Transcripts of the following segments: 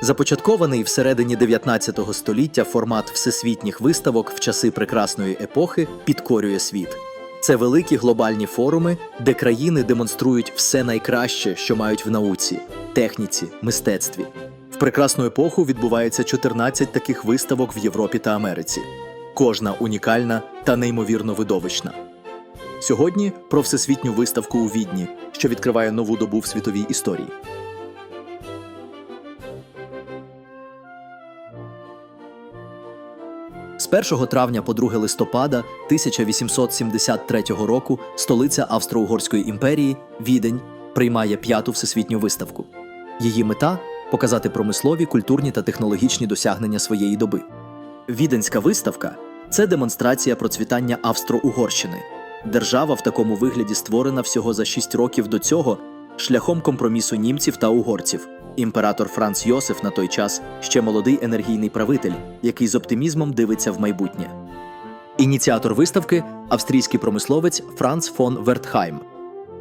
Започаткований всередині 19 століття формат всесвітніх виставок в часи прекрасної епохи підкорює світ. Це великі глобальні форуми, де країни демонструють все найкраще, що мають в науці, техніці, мистецтві. В прекрасну епоху відбувається 14 таких виставок в Європі та Америці. Кожна унікальна та неймовірно видовищна. Сьогодні про всесвітню виставку у Відні, що відкриває нову добу в світовій історії. З 1 травня по 2 листопада 1873 року столиця Австро-Угорської імперії Відень приймає п'яту всесвітню виставку. Її мета показати промислові, культурні та технологічні досягнення своєї доби. Віденська виставка це демонстрація процвітання Австро-Угорщини. Держава в такому вигляді створена всього за 6 років до цього шляхом компромісу німців та угорців. Імператор Франц Йосиф на той час ще молодий енергійний правитель, який з оптимізмом дивиться в майбутнє. Ініціатор виставки австрійський промисловець Франц фон Вертхайм.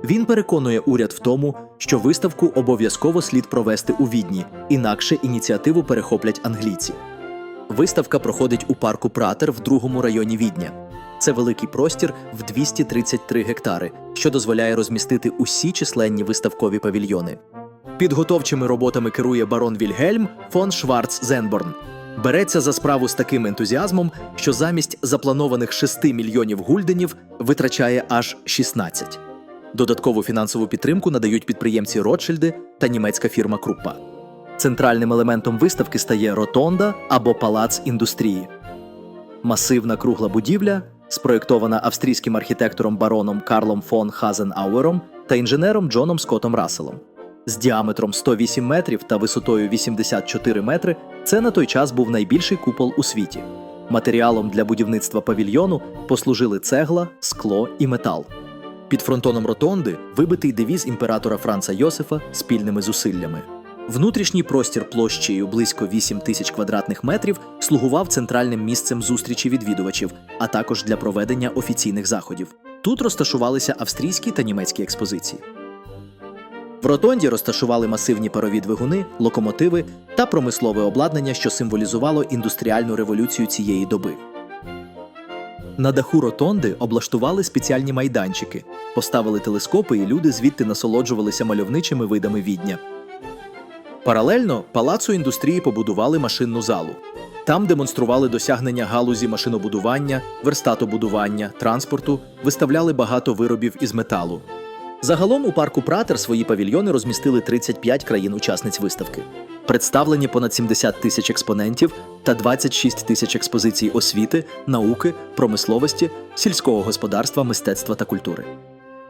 Він переконує уряд в тому, що виставку обов'язково слід провести у відні, інакше ініціативу перехоплять англійці. Виставка проходить у парку Пратер в другому районі Відня. Це великий простір в 233 гектари, що дозволяє розмістити усі численні виставкові павільйони. Підготовчими роботами керує барон Вільгельм фон Шварц Зенборн. Береться за справу з таким ентузіазмом, що замість запланованих 6 мільйонів гульденів витрачає аж 16. Додаткову фінансову підтримку надають підприємці Ротшильди та німецька фірма Круппа. Центральним елементом виставки стає ротонда або палац індустрії. Масивна кругла будівля, спроєктована австрійським архітектором бароном Карлом фон Хазенауером та інженером Джоном Скоттом Расселом. З діаметром 108 метрів та висотою 84 метри це на той час був найбільший купол у світі. Матеріалом для будівництва павільйону послужили цегла, скло і метал. Під фронтоном ротонди вибитий девіз імператора Франца Йосифа спільними зусиллями. Внутрішній простір площею близько 8 тисяч квадратних метрів слугував центральним місцем зустрічі відвідувачів, а також для проведення офіційних заходів. Тут розташувалися австрійські та німецькі експозиції. В ротонді розташували масивні парові двигуни, локомотиви та промислове обладнання, що символізувало індустріальну революцію цієї доби. На даху ротонди облаштували спеціальні майданчики, поставили телескопи, і люди звідти насолоджувалися мальовничими видами відня. Паралельно палацу індустрії побудували машинну залу. Там демонстрували досягнення галузі машинобудування, верстатобудування, транспорту, виставляли багато виробів із металу. Загалом у парку Пратер свої павільйони розмістили 35 країн-учасниць виставки. Представлені понад 70 тисяч експонентів та 26 тисяч експозицій освіти, науки, промисловості, сільського господарства, мистецтва та культури.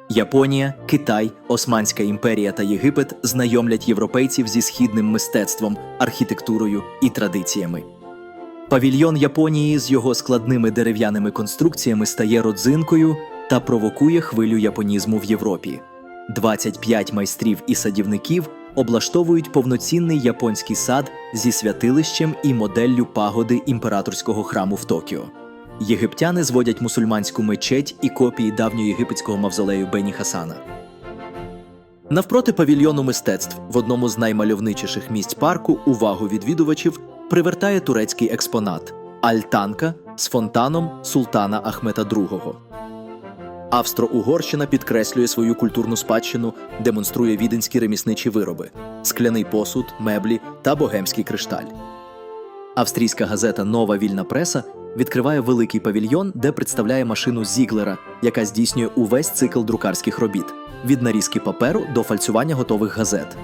Японія, Китай, Османська імперія та Єгипет знайомлять європейців зі східним мистецтвом, архітектурою і традиціями. Павільйон Японії з його складними дерев'яними конструкціями стає родзинкою та провокує хвилю японізму в Європі. 25 майстрів і садівників облаштовують повноцінний японський сад зі святилищем і моделлю пагоди імператорського храму в Токіо. Єгиптяни зводять мусульманську мечеть і копії давньоєгипетського мавзолею Бені Хасана. Навпроти павільйону мистецтв в одному з наймальовничіших місць парку увагу відвідувачів привертає турецький експонат Альтанка з фонтаном султана Ахмета II. Австро-Угорщина підкреслює свою культурну спадщину, демонструє віденські ремісничі вироби, скляний посуд, меблі та богемський кришталь. Австрійська газета Нова вільна преса відкриває великий павільйон, де представляє машину Зіглера, яка здійснює увесь цикл друкарських робіт від нарізки паперу до фальцювання готових газет.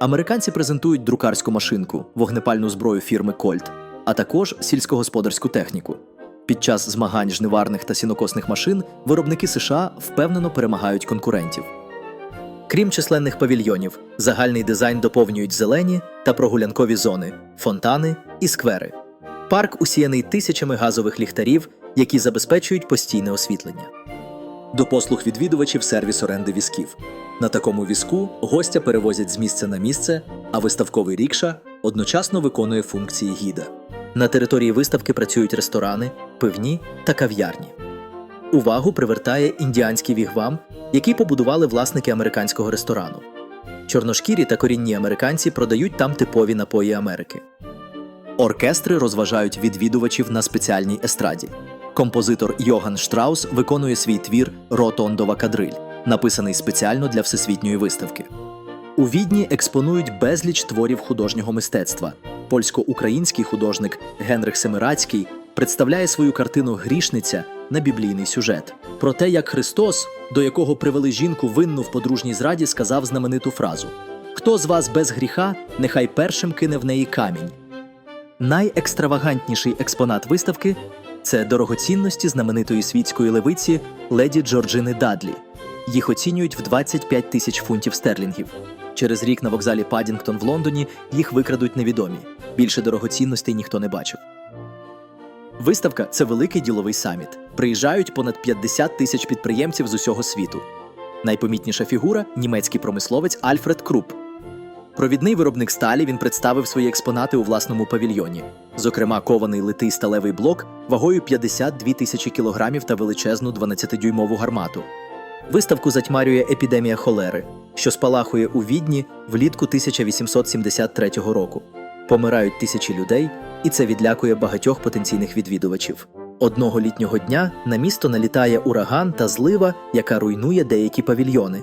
Американці презентують друкарську машинку, вогнепальну зброю фірми Кольт, а також сільськогосподарську техніку. Під час змагань жниварних та сінокосних машин виробники США впевнено перемагають конкурентів. Крім численних павільйонів, загальний дизайн доповнюють зелені та прогулянкові зони, фонтани і сквери. Парк усіяний тисячами газових ліхтарів, які забезпечують постійне освітлення. До послуг відвідувачів сервіс оренди візків. На такому візку гостя перевозять з місця на місце, а виставковий рікша одночасно виконує функції гіда. На території виставки працюють ресторани, пивні та кав'ярні. Увагу привертає індіанський вігвам, який побудували власники американського ресторану. Чорношкірі та корінні американці продають там типові напої Америки. Оркестри розважають відвідувачів на спеціальній естраді. Композитор Йоган Штраус виконує свій твір Ротондова кадриль, написаний спеціально для всесвітньої виставки. У Відні експонують безліч творів художнього мистецтва. Польсько-український художник Генрих Семирацький представляє свою картину Грішниця на біблійний сюжет. Про те, як Христос, до якого привели жінку винну в подружній зраді, сказав знамениту фразу: Хто з вас без гріха, нехай першим кине в неї камінь. Найекстравагантніший експонат виставки це дорогоцінності знаменитої світської левиці леді Джорджини Дадлі. Їх оцінюють в 25 тисяч фунтів стерлінгів. Через рік на вокзалі Падінгтон в Лондоні їх викрадуть невідомі. Більше дорогоцінностей ніхто не бачив. Виставка це великий діловий саміт. Приїжджають понад 50 тисяч підприємців з усього світу. Найпомітніша фігура німецький промисловець Альфред Круп. Провідний виробник сталі він представив свої експонати у власному павільйоні, зокрема, кований литий сталевий блок вагою 52 тисячі кілограмів та величезну 12-дюймову гармату. Виставку затьмарює епідемія холери, що спалахує у відні влітку 1873 року. Помирають тисячі людей, і це відлякує багатьох потенційних відвідувачів. Одного літнього дня на місто налітає ураган та злива, яка руйнує деякі павільйони.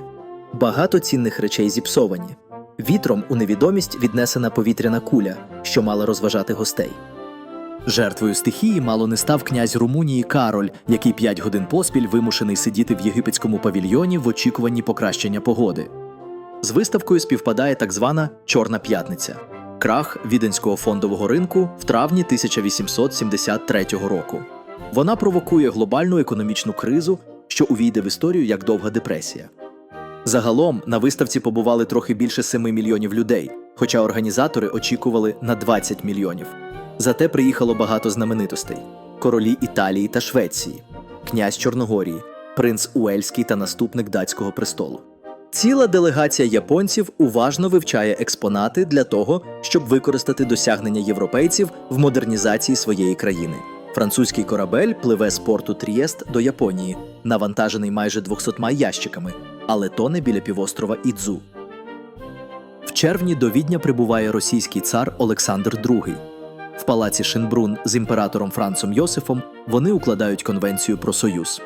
Багато цінних речей зіпсовані. Вітром у невідомість віднесена повітряна куля, що мала розважати гостей. Жертвою стихії мало не став князь Румунії Кароль, який п'ять годин поспіль вимушений сидіти в єгипетському павільйоні в очікуванні покращення погоди. З виставкою співпадає так звана Чорна п'ятниця крах віденського фондового ринку в травні 1873 року. Вона провокує глобальну економічну кризу, що увійде в історію як довга депресія. Загалом на виставці побували трохи більше 7 мільйонів людей, хоча організатори очікували на 20 мільйонів. Зате приїхало багато знаменитостей: королі Італії та Швеції, князь Чорногорії, принц Уельський та наступник датського престолу. Ціла делегація японців уважно вивчає експонати для того, щоб використати досягнення європейців в модернізації своєї країни. Французький корабель пливе з порту Трієст до Японії, навантажений майже 200 ящиками, але тоне біля півострова Ідзу. В червні до Відня прибуває російський цар Олександр II. В палаці Шинбрун з імператором Францом Йосифом вони укладають конвенцію про союз.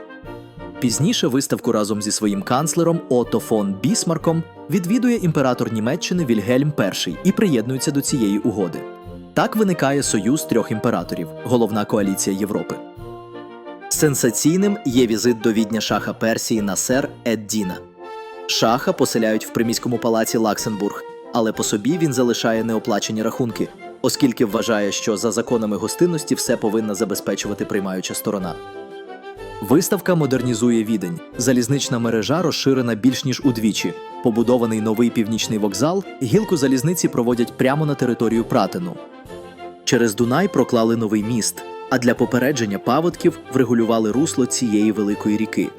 Пізніше виставку разом зі своїм канцлером Ото фон Бісмарком відвідує імператор Німеччини Вільгельм І і приєднується до цієї угоди. Так виникає союз трьох імператорів, головна коаліція Європи. Сенсаційним є візит до відня шаха Персії Насер Еддіна. Шаха поселяють в приміському палаці Лаксенбург, але по собі він залишає неоплачені рахунки, оскільки вважає, що за законами гостинності все повинна забезпечувати приймаюча сторона. Виставка модернізує відень. Залізнична мережа розширена більш ніж удвічі. Побудований новий північний вокзал, гілку залізниці проводять прямо на територію Пратину. Через Дунай проклали новий міст, а для попередження паводків врегулювали русло цієї великої ріки.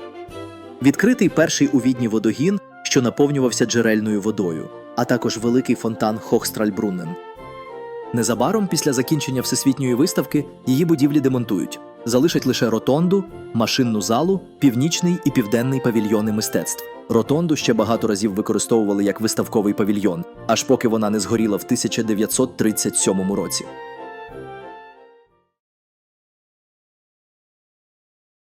Відкритий перший у відні водогін, що наповнювався джерельною водою, а також великий фонтан Хохстральбруннен. Незабаром після закінчення всесвітньої виставки її будівлі демонтують. Залишать лише ротонду, машинну залу, північний і південний павільйони мистецтв. Ротонду ще багато разів використовували як виставковий павільйон, аж поки вона не згоріла в 1937 році.